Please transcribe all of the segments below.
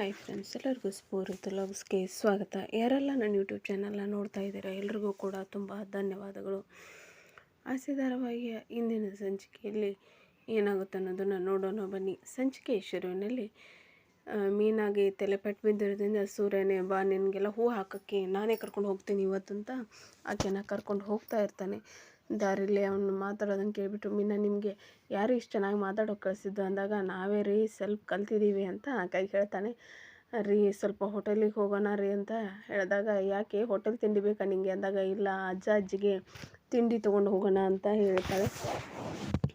Hi friends ಎಲ್ಲರಿಗೂ ಸ್ಫೂರ್ತಿ ಲವ್ಸ್ಗೆ ಸ್ವಾಗತ. ಯಾರೆಲ್ಲ ನನ್ನ ಯೂಟ್ಯೂಬ್ ಚಾನಲ್ನ ನೋಡ್ತಾ ಇದ್ದೀರಾ, ಎಲ್ರಿಗೂ ಕೂಡ ತುಂಬ ಧನ್ಯವಾದಗಳು. ಆಸೆ ಧಾರಾವಾಹಿಯ ಇಂದಿನ ಸಂಚಿಕೆಯಲ್ಲಿ ಏನಾಗುತ್ತೆ ಅನ್ನೋದನ್ನು ನೋಡೋಣ, ಬನ್ನಿ. ಸಂಚಿಕೆ ಶುರುವಿನಲ್ಲಿ ಮೀನಾಗಿ ತಲೆಪೆಟ್ಟು ಬಿದ್ದಿರೋದ್ರಿಂದ ಸೂರ್ಯನೇ, ಬಾ, ನಿನಗೆಲ್ಲ ಹೂ ಹಾಕೋಕ್ಕೆ ನಾನೇ ಕರ್ಕೊಂಡು ಹೋಗ್ತೀನಿ ಇವತ್ತು ಅಂತ ಆಕೆನ ಕರ್ಕೊಂಡು ಹೋಗ್ತಾ ಇರ್ತಾನೆ. ದಾರಿಲಿ ಅವನು ಮಾತಾಡೋದನ್ನು ಕೇಳಿಬಿಟ್ಟು, ಮೀನಾ, ನಿಮಗೆ ಯಾರು ಇಷ್ಟು ಚೆನ್ನಾಗಿ ಮಾತಾಡೋಕೆ ಕಳಿಸಿದ್ದು? ಅಂದಾಗ, ನಾವೇ ರೀ ಸ್ವಲ್ಪ ಕಲ್ತಿದ್ದೀವಿ ಅಂತ ಕೈ ಹೇಳ್ತಾನೆ. ರೀ, ಸ್ವಲ್ಪ ಹೋಟೆಲಿಗೆ ಹೋಗೋಣ ರೀ ಅಂತ ಹೇಳಿದಾಗ, ಯಾಕೆ? ಹೋಟೆಲ್ ತಿಂಡಿ ಬೇಕಾ ನಿಮಗೆ ಅಂದಾಗ, ಇಲ್ಲ, ಅಜ್ಜ ಅಜ್ಜಿಗೆ ತಿಂಡಿ ತೊಗೊಂಡು ಹೋಗೋಣ ಅಂತ ಹೇಳ್ತಾಳೆ.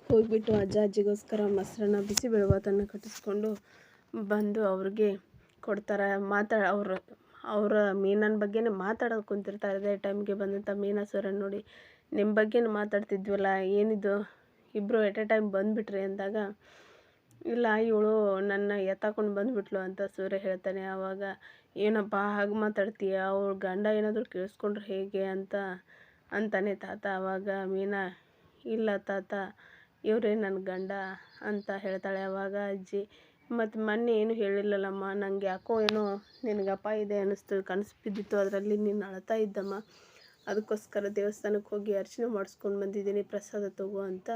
ಹೋಗಿಬಿಟ್ಟು ಅಜ್ಜ ಅಜ್ಜಿಗೋಸ್ಕರ ಮೊಸರನ್ನ ಬಿಸಿಬೇಳೆಭಾತನ್ನು ಕಟ್ಟಿಸ್ಕೊಂಡು ಬಂದು ಅವ್ರಿಗೆ ಕೊಡ್ತಾರೆ. ಮಾತಾಡ, ಅವರು, ಅವರ ಮೀನನ ಬಗ್ಗೆನೇ ಮಾತಾಡೋದು ಕುಂತಿರ್ತಾರೆ ಅದೇ ಟೈಮ್ಗೆ ಬಂದಂಥ ಮೀನಾ ಸೂರ್ಯನ ನೋಡಿ ನಿಮ್ಮ ಬಗ್ಗೆನೂ ಮಾತಾಡ್ತಿದ್ವಲ್ಲ, ಏನಿದು? ಇಬ್ಬರು ಎಟ್ ಎ ಟೈಮ್ ಬಂದುಬಿಟ್ರಿ ಅಂದಾಗ, ಇಲ್ಲ ಇವಳು ನನ್ನ ಎತ್ತಾಕೊಂಡು ಬಂದುಬಿಟ್ಲು ಅಂತ ಸೂರ್ಯ ಹೇಳ್ತಾನೆ. ಆವಾಗ ಏನಪ್ಪ, ಹಾಗೆ ಮಾತಾಡ್ತೀಯ? ಅವಳು ಗಂಡ ಏನಾದರೂ ಕೇಳಿಸ್ಕೊಂಡ್ರೆ ಹೇಗೆ ಅಂತ, ಅಂತಾನೆ ತಾತ. ಆವಾಗ ಮೀನಾ, ಇಲ್ಲ ತಾತ, ಇವರೇ ನನ್ನ ಗಂಡ ಅಂತ ಹೇಳ್ತಾಳೆ. ಆವಾಗ ಅಜ್ಜಿ ಮತ್ತು ಮೊನ್ನೆ ಏನು ಹೇಳಿಲ್ಲಲ್ಲಮ್ಮ ನನಗೆ ಯಾಕೋ ಏನೋ ನಿನಗಪ್ಪ ಇದೆ ಅನ್ನಿಸ್ತು, ಕನಸು ಬಿದ್ದಿತ್ತು ಅದರಲ್ಲಿ ನೀನು ಅಳ್ತಾ ಇದ್ದಮ್ಮ. ಅದಕ್ಕೋಸ್ಕರ ದೇವಸ್ಥಾನಕ್ಕೆ ಹೋಗಿ ಅರ್ಚನೆ ಮಾಡಿಸ್ಕೊಂಡು ಬಂದಿದ್ದೀನಿ. ಪ್ರಸಾದ ತಗೋ ಅಂತ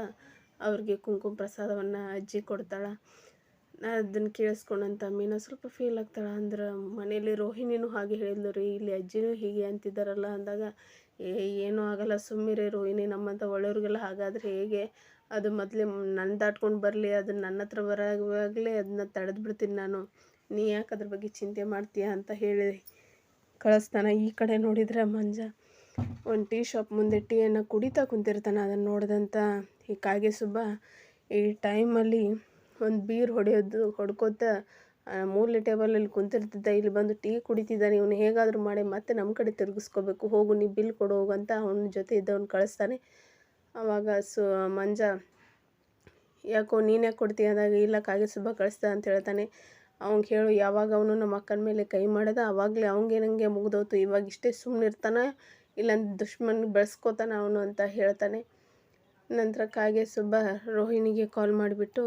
ಅವ್ರಿಗೆ ಕುಂಕುಮ ಪ್ರಸಾದವನ್ನು ಅಜ್ಜಿ ಕೊಡ್ತಾಳೆ. ಅದನ್ನು ಕೇಳಿಸ್ಕೊಂಡಂತ ಮೀನಾ ಸ್ವಲ್ಪ ಫೀಲ್ ಆಗ್ತಾಳೆ ಅಂದ್ರೆ ಮನೇಲಿ ರೋಹಿಣಿನೂ ಹಾಗೆ ಹೇಳಿದ್ಲು ರೀ, ಇಲ್ಲಿ ಅಜ್ಜಿನೂ ಹೀಗೆ ಅಂತಿದ್ದಾರಲ್ಲ ಅಂದಾಗ, ಏ, ಏನೂ ಆಗಲ್ಲ ಸುಮ್ಮಿರಿ ರೋಹಿಣಿ ನಮ್ಮಂಥ ಒಳ್ಳೆಯವ್ರಿಗೆಲ್ಲ ಹಾಗಾದರೆ ಹೇಗೆ? ಅದು ಮೊದಲೇ ನನ್ನ ದಾಟ್ಕೊಂಡು ಬರಲಿ, ಅದು ನನ್ನ ಹತ್ರ ಬರೋವಾಗಲೇ ಅದನ್ನ ತಡೆದು ಬಿಡ್ತೀನಿ ನಾನು. ನೀ ಯಾಕೆ ಅದ್ರ ಬಗ್ಗೆ ಚಿಂತೆ ಮಾಡ್ತೀಯ? ಅಂತ ಹೇಳಿ ಕಳಿಸ್ತಾನೆ ಈ ಕಡೆ ನೋಡಿದರೆ ಮಂಜ. ಒಂದು ಟೀ ಶಾಪ್ ಮುಂದೆ ಟೀಯನ್ನು ಕುಡಿತಾ ಕುಂತಿರ್ತಾನೆ ಅದನ್ನು ನೋಡಿದಂಥ ಈ ಕಾಗೆ ಸುಬ್ಬ ಈ ಟೈಮಲ್ಲಿ ಒಂದು ಬೀರ್ ಹೊಡೆಯೋದು ಹೊಡ್ಕೋತ ಮೂಲೆ ಟೇಬಲಲ್ಲಿ ಕುಂತಿರ್ತಿದ್ದ. ಇಲ್ಲಿ ಬಂದು ಟೀ ಕುಡಿತಿದ್ದಾನೆ. ಇವನು ಹೇಗಾದರೂ ಮಾಡಿ ಮತ್ತೆ ನಮ್ಮ ಕಡೆ ತಿರುಗಿಸ್ಕೋಬೇಕು. ಹೋಗು, ನೀ ಬಿಲ್ ಕೊಡು ಹೋಗಂತ ಅವನ ಜೊತೆ ಇದ್ದವನು ಕಳಿಸ್ತಾನೆ. ಆವಾಗ ಸು ಮಂಜ, ಯಾಕೋ, ನೀನೇ ಕೊಡ್ತೀಯ ಅಂದಾಗ, ಇಲ್ಲ ಕಾಗೆ ಸುಬ್ಬ ಕಳಿಸ್ದ ಅಂತ ಹೇಳ್ತಾನೆ. ಅವ್ನಿಗೆ ಹೇಳು, ಯಾವಾಗ ಅವನು ನಮ್ಮ ಅಕ್ಕನ ಮೇಲೆ ಕೈ ಮಾಡಿದ ಆವಾಗಲೇ ಅವ್ನಿಗೆ ನಂಗೆ ಮುಗ್ದೋತು ಇವಾಗ ಇಷ್ಟೇ ಸುಮ್ಮನೆ ಇಲ್ಲ, ದುಶ್ಮನ್ ಬೆಳೆಸ್ಕೋತಾನೆ ಅವನು ಅಂತ ಹೇಳ್ತಾನೆ. ನಂತರ ಕಾಗೆ ಸುಬ್ಬ ರೋಹಿಣಿಗೆ ಕಾಲ್ ಮಾಡಿಬಿಟ್ಟು,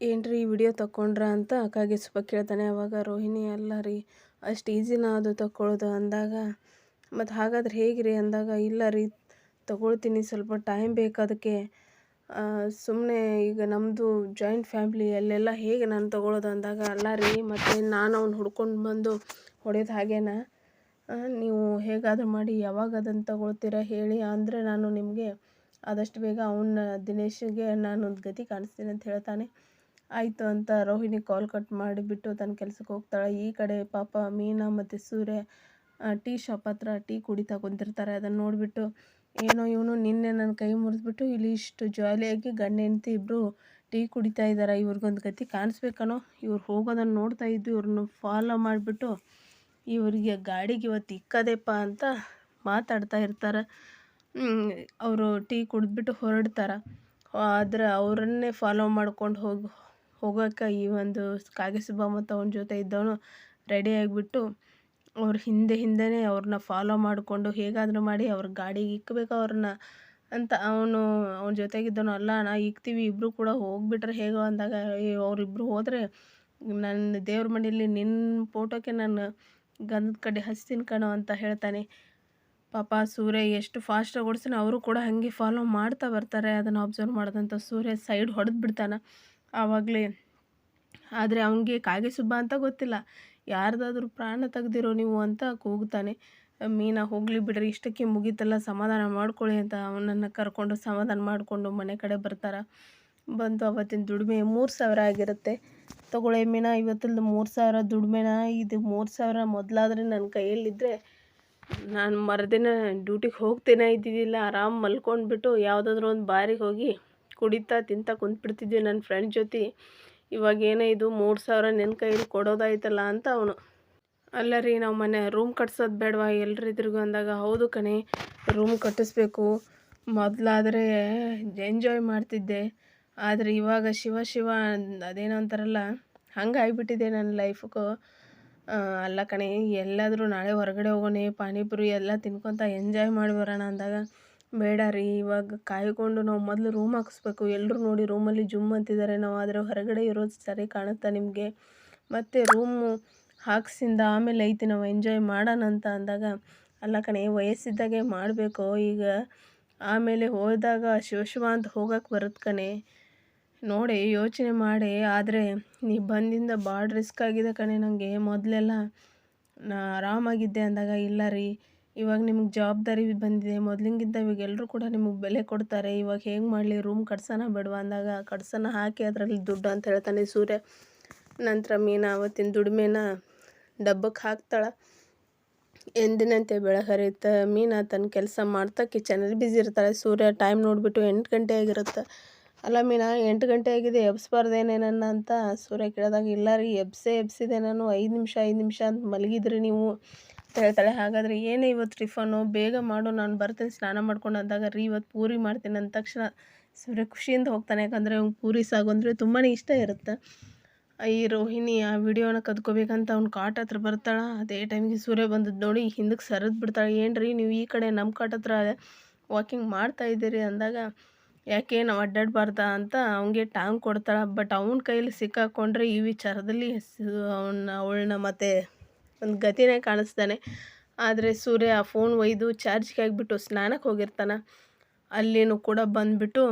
ಏನ್ರಿ ಈ ವಿಡಿಯೋ ತಗೊಂಡ್ರ ಅಂತ ಕಾಗೆ ಸುಬ್ಬ ಕೇಳ್ತಾನೆ. ಅವಾಗ ರೋಹಿಣಿ, ಅಲ್ಲ ರೀ, ಅಷ್ಟು ಈಸಿನ ಅದು ತಗೊಳ್ಳೋದು ಅಂದಾಗ, ಮತ್ತು ಹಾಗಾದ್ರೆ ಹೇಗೆ ರೀ ಅಂದಾಗ, ಇಲ್ಲ ರೀ, ತಗೊಳ್ತೀನಿ. ಸ್ವಲ್ಪ ಟೈಮ್ ಬೇಕು ಅದಕ್ಕೆ. ಸುಮ್ಮನೆ ಈಗ ನಮ್ಮದು ಜಾಯಿಂಟ್ ಫ್ಯಾಮ್ಲಿ ಅಲ್ಲೆಲ್ಲ ಹೇಗೆ ನಾನು ತಗೊಳ್ಳೋದು ಅಂದಾಗ, ಅಲ್ಲ ರೀ, ಮತ್ತು ನಾನು ಅವ್ನು ಹುಡ್ಕೊಂಡು ಬಂದು ಹೊಡೆಯೋದು ಹಾಗೇನಾ? ನೀವು ಹೇಗಾದರೂ ಮಾಡಿ, ಯಾವಾಗ ಅದನ್ನು ತಗೊಳ್ತೀರಾ ಹೇಳಿ ಅಂದರೆ ನಾನು ನಿಮಗೆ ಆದಷ್ಟು ಬೇಗ ಅವನ್ನ ದಿನೇಶಿಗೆ ನಾನು ಒಂದು ಗತಿ ಕಾಣಿಸ್ತೀನಿ ಅಂತ ಹೇಳ್ತಾನೆ. ಆಯಿತು ಅಂತ ರೋಹಿಣಿ ಕಾಲ್ ಕಟ್ ಮಾಡಿಬಿಟ್ಟು ತನ್ನ ಕೆಲಸಕ್ಕೆ ಹೋಗ್ತಾಳೆ. ಈ ಕಡೆ ಪಾಪ ಮೀನಾ ಮತ್ತು ಸೂರ್ಯ ಟೀ ಶಾಪ್ ಹತ್ರ ಟೀ ಕುಡಿತಾ ಕುಂತಿರ್ತಾರೆ ಅದನ್ನು ನೋಡಿಬಿಟ್ಟು ಏನೋ ಇವನು ನಿನ್ನೆ ನನ್ನ ಕೈ ಮುರಿದ್ಬಿಟ್ಟು ಇಲ್ಲಿ ಇಷ್ಟು ಜಾಲಿಯಾಗಿ ಗಂಡ ಹೆಂಡ್ತಿ ಇಬ್ಬರು ಟೀ ಕುಡಿತಾ ಇದ್ದಾರೆ ಇವ್ರಿಗೊಂದು ಗತಿ ಕಾಣಿಸ್ಬೇಕನೋ? ಇವ್ರು ಹೋಗೋದನ್ನು ನೋಡ್ತಾ ಇದ್ದು ಇವ್ರನ್ನ ಫಾಲೋ ಮಾಡಿಬಿಟ್ಟು ಇವರಿಗೆ ಗಾಡಿಗೆ ಇವತ್ತು ಇಕ್ಕದೆಪ್ಪ ಅಂತ ಮಾತಾಡ್ತಾ ಇರ್ತಾರೆ. ಅವರು ಟೀ ಕುಡಿದ್ಬಿಟ್ಟು ಹೊರಡ್ತಾರೆ. ಆದರೆ ಅವರನ್ನೇ ಫಾಲೋ ಮಾಡ್ಕೊಂಡು ಹೋಗಿ ಹೋಗೋಕೆ ಈ ಒಂದು ಕಾಗೆಸುಬ್ಬ ಮತ್ತು ಅವನ ಜೊತೆ ಇದ್ದವನು ರೆಡಿ ಆಗಿಬಿಟ್ಟು ಅವ್ರ ಹಿಂದೆ ಹಿಂದೆನೇ ಅವ್ರನ್ನ ಫಾಲೋ ಮಾಡಿಕೊಂಡು ಹೇಗಾದರೂ ಮಾಡಿ ಅವ್ರ ಗಾಡಿಗೆ ಇಕ್ಕಬೇಕು ಅವ್ರನ್ನ ಅಂತ ಅವನು ಅವನ ಜೊತೆಗಿದ್ದವನು ಅಲ್ಲ ನಾ ಇಕ್ತೀವಿ ಇಬ್ಬರು ಕೂಡ ಹೋಗಿಬಿಟ್ರೆ ಹೇಗೋ? ಅಂದಾಗ "ಏ, ಅವರಿಬ್ರು ಹೋದರೆ ನನ್ನ ದೇವ್ರ ಮನೆಯಲ್ಲಿ ನಿನ್ನ ಫೋಟೋಕ್ಕೆ ನಾನು ಗಂಧದ ಕಡೆ ಹಚ್ತೀನಿ ಕಣೋ ಅಂತ ಹೇಳ್ತಾನೆ. ಪಾಪ ಸೂರ್ಯ ಎಷ್ಟು ಫಾಸ್ಟಾಗಿ ಓಡಿಸ್ತಾನೆ ಅವರು ಕೂಡ ಹಾಗೆ ಫಾಲೋ ಮಾಡ್ತಾ ಬರ್ತಾರೆ. ಅದನ್ನು ಅಬ್ಸರ್ವ್ ಮಾಡಿದಂಥ ಸೂರ್ಯ ಸೈಡ್ ಹೊಡೆದು ಬಿಡ್ತಾನೆ. ಆವಾಗಲೇ ಆದರೆ ಅವನಿಗೆ ಕಾಗೆ ಸುಬ್ಬ ಅಂತ ಗೊತ್ತಿಲ್ಲ. ಯಾರ್ದಾದ್ರೂ ಪ್ರಾಣ ತೆಗ್ದಿರೋ ನೀವು ಅಂತ ಕೂಗ್ತಾನೆ. ಮೀನಾ ಹೋಗಲಿ ಬಿಡ್ರಿ, ಇಷ್ಟಕ್ಕೆ ಮುಗೀತಲ್ಲ, ಸಮಾಧಾನ ಮಾಡ್ಕೊಳ್ಳಿ ಅಂತ ಅವನನ್ನು ಕರ್ಕೊಂಡು ಸಮಾಧಾನ ಮಾಡಿಕೊಂಡು ಮನೆ ಕಡೆ ಬರ್ತಾರೆ. ಬಂದು ಅವತ್ತಿನ ದುಡಿಮೆ ಮೂರು ಸಾವಿರ ಆಗಿರುತ್ತೆ. ತಗೊಳ್ಳಿ ಮೀನ, ಇವತ್ತಲ್ದು ಮೂರು ಸಾವಿರ ದುಡಿಮೆನ? ಇದು ಮೂರು ಸಾವಿರ ಮೊದಲಾದ್ರೆ ನನ್ನ ಕೈಯಲ್ಲಿದ್ದರೆ ನಾನು ಮರುದಿನ ಡ್ಯೂಟಿಗೆ ಹೋಗ್ತೇನೆ ಇದ್ದಿದ್ದಿಲ್ಲ. ಆರಾಮ್ ಮಲ್ಕೊಂಡ್ಬಿಟ್ಟು ಯಾವುದಾದ್ರೂ ಒಂದು ಬಾರಿಗೆ ಹೋಗಿ ಕುಡಿತಾ ತಿಂತಾ ಕುಂತ್ಬಿಡ್ತಿದ್ವಿ ನನ್ನ ಫ್ರೆಂಡ್ ಜೊತೆ. ಇವಾಗ ಏನೇ ಇದು ಮೂರು ಸಾವಿರ ನಿನ್ನ ಕೈಯಲ್ಲಿ ಕೊಡೋದಾಯ್ತಲ್ಲ ಅಂತ ಅವನು. ಅಲ್ಲ ರೀ, ನಾವು ಮನೆ ರೂಮ್ ಕಟ್ಸೋದು ಬೇಡವಾ? ಎಲ್ರಿದ್ರಿಗೂ ಅಂದಾಗ, ಹೌದು ಕಣೆ, ರೂಮ್ ಕಟ್ಟಿಸ್ಬೇಕು. ಮೊದಲಾದರೆ ಎಂಜಾಯ್ ಮಾಡ್ತಿದ್ದೆ. ಆದರೆ ಇವಾಗ ಶಿವ ಶಿವ ಅದೇನೋ ಅಂತಾರಲ್ಲ, ಹಂಗೆ ಆಗಿಬಿಟ್ಟಿದೆ ನನ್ನ ಲೈಫ್ಗು. ಅಲ್ಲ ಕಣೆ, ಎಲ್ಲಾದರೂ ನಾಳೆ ಹೊರಗಡೆ ಹೋಗೋಣ, ಪಾನಿಪುರಿ ಎಲ್ಲ ತಿನ್ಕೊತ ಎಂಜಾಯ್ ಮಾಡಿ ಬರೋಣ ಅಂದಾಗ, ಬೇಡ ರೀ, ಇವಾಗ ಕಾಯ್ಕೊಂಡು ನಾವು ಮೊದಲು ರೂಮ್ ಹಾಕಿಸ್ಬೇಕು. ಎಲ್ಲರೂ ನೋಡಿ ರೂಮಲ್ಲಿ ಜುಮ್ ಅಂತಿದ್ದಾರೆ, ನಾವು ಆದರೆ ಹೊರಗಡೆ ಇರೋದು ಸರಿ ಕಾಣುತ್ತಾ ನಿಮಗೆ? ಮತ್ತು ರೂಮು ಹಾಕ್ಸಿಂದ ಆಮೇಲೆ ಐತಿ, ನಾವು ಎಂಜಾಯ್ ಮಾಡೋಣ ಅಂತ ಅಂದಾಗ, ಅಲ್ಲ ಕಣೆ, ವಯಸ್ಸಿದ್ದಾಗೆ ಮಾಡಬೇಕು. ಈಗ ಆಮೇಲೆ ಹೋದಾಗ ಶಿವ ಅಂತ ಹೋಗಕ್ಕೆ ಬರುತ್ತೆ ಕಣೆ. ನೋಡಿ ಯೋಚನೆ ಮಾಡಿ, ಆದರೆ ನೀ ಬಂದಿಂದ ಭಾಳ ರಿಸ್ಕ್ ಆಗಿದೆ ಕಣೆ ನನಗೆ ಮೊದಲೆಲ್ಲ ನಾ ಆರಾಮಾಗಿದ್ದೆ ಅಂದಾಗ, ಇಲ್ಲ ರೀ, ಇವಾಗ ನಿಮ್ಗೆ ಜವಾಬ್ದಾರಿ ಬಂದಿದೆ. ಮೊದಲಿಂಗಿದ್ದ ಇವಾಗ ಎಲ್ಲರೂ ಕೂಡ ನಿಮಗೆ ಬೆಲೆ ಕೊಡ್ತಾರೆ. ಇವಾಗ ಹೇಗೆ ಮಾಡಲಿ, ರೂಮ್ ಕಟ್ಸೋಣ ಬೇಡವಾ ಅಂದಾಗ ಕಟ್ಸೋಣ ಹಾಕಿ ಅದರಲ್ಲಿ ದುಡ್ಡು ಅಂತ ಹೇಳ್ತಾನೆ ಸೂರ್ಯ. ನಂತರ ಮೀನು ಅವತ್ತಿನ ದುಡಿಮೆನ ಡಬ್ಬಕ್ಕೆ ಹಾಕ್ತಾಳೆ. ಎಂದಿನಂತೆ ಬೆಳಹರಿಯುತ್ತೆ ಮೀನಾ ತನ್ನ ಕೆಲಸ ಮಾಡ್ತಾ ಕಿಚನಲ್ಲಿ ಬ್ಯುಸಿ ಇರ್ತಾಳೆ. ಸೂರ್ಯ ಟೈಮ್ ನೋಡಿಬಿಟ್ಟು ಎಂಟು ಗಂಟೆ ಆಗಿರುತ್ತೆ. ಅಲ್ಲ ಮೀನಾ, ಎಂಟು ಗಂಟೆ ಆಗಿದೆ ಎಬ್ಸ್ಬಾರ್ದೇನೆ ನನ್ನ ಅಂತ. ಸೂರ್ಯ ಕೇಳಿದಾಗ, ಇಲ್ಲ ರೀ, ಎಬ್ಸೆ, ಎಬ್ಸಿದೆ ನಾನು, ಐದು ನಿಮಿಷ ಐದು ನಿಮಿಷ ಅಂತ ಮಲಗಿದ್ರಿ ನೀವು ಅಂತ ಹೇಳ್ತಾಳೆ. ಹಾಗಾದರೆ ಏನೇ ಇವತ್ತು ಟಿಫನು ಬೇಗ ಮಾಡು, ನಾನು ಬರ್ತೇನೆ, ಸ್ನಾನ ಮಾಡ್ಕೊಂಡು ಅಂದಾಗ ರೀ, ಇವತ್ತು ಪೂರಿ ಮಾಡ್ತೀನಿ ಅಂದ ತಕ್ಷಣ ಸೂರ್ಯ ಖುಷಿಯಿಂದ ಹೋಗ್ತಾನೆ. ಯಾಕಂದರೆ ಅವ್ನು ಪೂರಿ ಸಾಗು ಅಂದರೆ ತುಂಬಾ ಇಷ್ಟ ಇರುತ್ತೆ. ಈ ರೋಹಿಣಿ, ಆ ವಿಡಿಯೋನ ಕದ್ಕೋಬೇಕಂತ ಅವ್ನು ಕಾಟ ಹತ್ರ ಬರ್ತಾಳೆ. ಅದೇ ಟೈಮಿಗೆ ಸೂರ್ಯ ಬಂದದ್ದು ನೋಡಿ ಹಿಂದಕ್ಕೆ ಸರಿದು ಬಿಡ್ತಾಳೆ. ಏನು ರೀ ನೀವು ಈ ಕಡೆ ನಮ್ಮ ಕಾಟ ಹತ್ರ ವಾಕಿಂಗ್ ಮಾಡ್ತಾ ಇದ್ದೀರಿ ಅಂದಾಗ ಯಾಕೆ ನಾವು ಅಡ್ಡಾಡಬಾರ್ದಾ ಅಂತ ಅವನಿಗೆ ಟಾಂಗ್ ಕೊಡ್ತಾಳೆ. ಬಟ್ ಅವನ ಕೈಯಲ್ಲಿ ಸಿಕ್ಕಾಕೊಂಡ್ರೆ ಈ ವಿಚಾರದಲ್ಲಿ ಅವನ್ನ ಅವಳನ್ನ ಮತ್ತೆ ಒಂದು ಗತಿನೇ ಕಾಣಿಸ್ತಾನೆ. ಆದರೆ ಸೂರ್ಯ ಆ ಫೋನ್ ಒಯ್ದು ಚಾರ್ಜ್ಗೆ ಆಗಿಬಿಟ್ಟು ಸ್ನಾನಕ್ಕೆ ಹೋಗಿರ್ತಾನೆ. ಅಲ್ಲಿನೂ ಕೂಡ ಬಂದುಬಿಟ್ಟು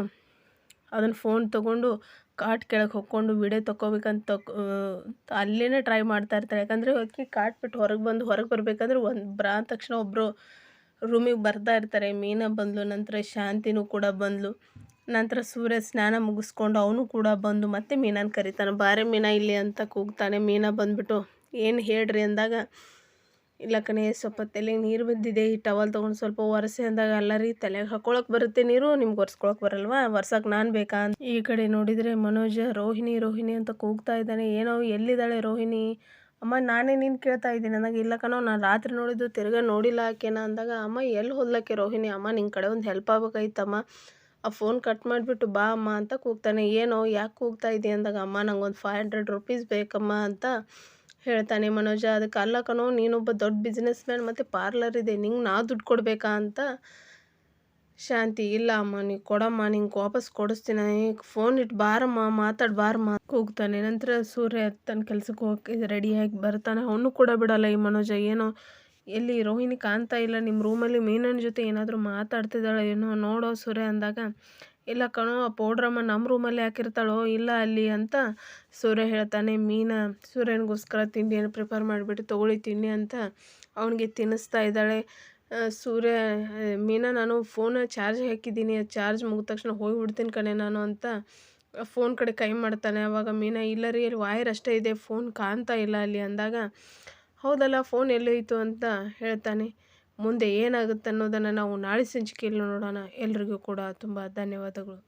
ಅದನ್ನು ಫೋನ್ ತೊಗೊಂಡು ಕಾಟ್ ಕೆಳಗೆ ಹೊಕ್ಕೊಂಡು ವಿಡಿಯೋ ತೊಗೋಬೇಕಂತ ತಗೊ ಅಲ್ಲೇ ಟ್ರೈ ಮಾಡ್ತಾ ಇರ್ತಾರೆ ಯಾಕಂದರೆ ಅಕ್ಕಿ ಕಾಟ್ ಬಿಟ್ಟು ಹೊರಗೆ ಬಂದು ಹೊರಗೆ ಬರಬೇಕಾದ್ರೆ ಒಂದು ಬ್ರಾ ತಕ್ಷಣ ಒಬ್ಬರು ರೂಮಿಗೆ ಬರ್ತಾ ಇರ್ತಾರೆ. ಮೀನಾ ಬಂದಳು ನಂತರ ಶಾಂತಿನೂ ಕೂಡ ಬಂದಳು ನಂತರ ಸೂರ್ಯ ಸ್ನಾನ ಮುಗಿಸ್ಕೊಂಡು ಅವನು ಕೂಡ ಬಂದು ಮತ್ತೆ ಮೀನಾನ ಕರಿತಾನೆ. ಬಾರೆ ಮೀನಾ ಇಲ್ಲಿ ಅಂತ ಕೂಗ್ತಾನೆ. ಮೀನಾ ಬಂದುಬಿಟ್ಟು, ಏನು ಹೇಳ್ರಿ? ಅಂದಾಗ, ಇಲ್ಲ ಕಣೆ, ಸ್ವಲ್ಪ ತಲೆಗೆ ನೀರು ಬಿದ್ದಿದೆ. ಈ ಟವಲ್ ತೊಗೊಂಡು ಸ್ವಲ್ಪ ಒರೆಸೆ. ಅಂದಾಗ ಅಲ್ಲ ರೀ ತಲೆಗೆ ಹಾಕೊಳಕ್ಕೆ ಬರುತ್ತೆ ನೀರು, ನಿಮ್ಗೆ ಒರೆಸ್ಕೊಳಕ್ಕೆ ಬರಲ್ವಾ? ಒರ್ಸಕ್ಕೆ ನಾನು ಬೇಕಾ? ಈ ಕಡೆ ನೋಡಿದರೆ ಮನೋಜ, ರೋಹಿಣಿ ರೋಹಿಣಿ ಅಂತ ಕೂಗ್ತಾ ಇದ್ದಾನೆ. ಏನೋ, ಎಲ್ಲಿದ್ದಾಳೆ ರೋಹಿಣಿ? ಅಮ್ಮ, ನಾನೇ ನೀನು ಕೇಳ್ತಾ ಇದ್ದೀನಿ. ನನಗೆ ಇಲ್ಲ ಕಣೋ, ನಾನು ರಾತ್ರಿ ನೋಡಿದ್ದು ತಿರ್ಗಾ ನೋಡಿಲ್ಲ ಆಕೆನ. ಅಂದಾಗ, ಅಮ್ಮ ಎಲ್ಲಿ ಹೋದ್ಲಕ್ಕೆ ರೋಹಿಣಿ? ಅಮ್ಮ ನಿನ್ನ ಕಡೆ ಒಂದು ಹೆಲ್ಪ್ ಆಗ್ಬೇಕಾಯ್ತಮ್ಮ. ಆ ಫೋನ್ ಕಟ್ ಮಾಡಿಬಿಟ್ಟು ಬಾ ಅಮ್ಮ ಅಂತ ಕೂಗ್ತಾನೆ. ಏನೋ, ಯಾಕೆ ಕೂಗ್ತಾ ಇದ್ದೀಯ ಅಂದಾಗ, ಅಮ್ಮ, ನಂಗೊಂದು ಫೈವ್ ಹಂಡ್ರೆಡ್ ರುಪೀಸ್ ಬೇಕಮ್ಮ ಅಂತ ಹೇಳ್ತಾನೆ ಮನೋಜ. ಅದಕ್ಕೆ, ಅಲ್ಲ ಕಣೋ, ನೀನೊಬ್ಬ ದೊಡ್ಡ ಬಿಸ್ನೆಸ್ ಮ್ಯಾನ್ ಮತ್ತು ಪಾರ್ಲರ್ ಇದೆ. ನಿಂಗೆ ನಾ ದುಡ್ಡು ಕೊಡಬೇಕಾ ಅಂತ ಶಾಂತಿ, ಇಲ್ಲ ಅಮ್ಮ ನೀವು ಕೊಡಮ್ಮ, ನಿಂಗೆ ವಾಪಸ್ ಕೊಡಿಸ್ತೀನಿ. ಫೋನ್ ಇಟ್ಟು ಬಾರಮ್ಮ, ಮಾತಾಡಿ, ಬಾರಮ್ಮ. ಕೂಗ್ತಾನೆ. ನಂತರ ಸೂರ್ಯ ತನ್ನ ಕೆಲಸಕ್ಕೆ ಹೋಗಿ ಆಗಿ ಬರ್ತಾನೆ. ಅವನು ಕೂಡ ಬಿಡಲ್ಲ ಈ ಮನೋಜ. ಏನೋ, ಎಲ್ಲಿ ರೋಹಿಣಿ ಕಾಣ್ತಾ ಇಲ್ಲ. ನಿಮ್ಮ ರೂಮಲ್ಲಿ ಮೀನನ ಜೊತೆ ಏನಾದರೂ ಮಾತಾಡ್ತಿದ್ದಾಳೆ ಏನೋ ನೋಡೋ ಸೂರ್ಯ ಅಂದಾಗ, ಇಲ್ಲ ಕಣೋ, ಆ ಪೌಡ್ರಮ್ಮ ನಮ್ಮ ರೂಮಲ್ಲಿ ಹಾಕಿರ್ತಾಳೋ, ಇಲ್ಲ ಅಲ್ಲಿ ಅಂತ ಸೂರ್ಯ ಹೇಳ್ತಾನೆ. ಮೀನ ಸೂರ್ಯನಿಗೋಸ್ಕರ ತಿಂಡಿಯನ್ನು ಪ್ರಿಪೇರ್ ಮಾಡಿಬಿಟ್ಟು ತೊಗೊಳ್ಳಿ ತಿನ್ನಿ ಅಂತ ಅವನಿಗೆ ತಿನ್ನಿಸ್ತಾ ಇದ್ದಾಳೆ. ಸೂರ್ಯ ಮೀನಾ, ನಾನು ಫೋನ ಚಾರ್ಜ್ ಹಾಕಿದ್ದೀನಿ. ಚಾರ್ಜ್ ಮುಗಿದ ತಕ್ಷಣ ಹೋಗಿ ಬಿಡ್ತೀನಿ ಕಣೆ ನಾನು ಅಂತ ಫೋನ್ ಕಡೆ ಕೈ ಮಾಡ್ತಾನೆ. ಆವಾಗ ಮೀನಾ, ಇಲ್ಲ ರೀ, ಅಲ್ಲಿ ವಾಯರ್ ಅಷ್ಟೇ ಇದೆ ಫೋನ್ ಕಾಣ್ತಾ ಇಲ್ಲ ಅಲ್ಲಿ ಅಂದಾಗ, ಹೌದಲ್ಲ ಫೋನ್ ಎಲ್ಲೋಯ್ತು ಅಂತ ಹೇಳ್ತಾನೆ. ಮುಂದೆ ಏನಾಗುತ್ತೆ ಅನ್ನೋದನ್ನು ನಾವು ನಾಳೆ ಸಂಚಿಕೆಯಲ್ಲಿ ನೋಡೋಣ. ಎಲ್ರಿಗೂ ಕೂಡ ತುಂಬ ಧನ್ಯವಾದಗಳು.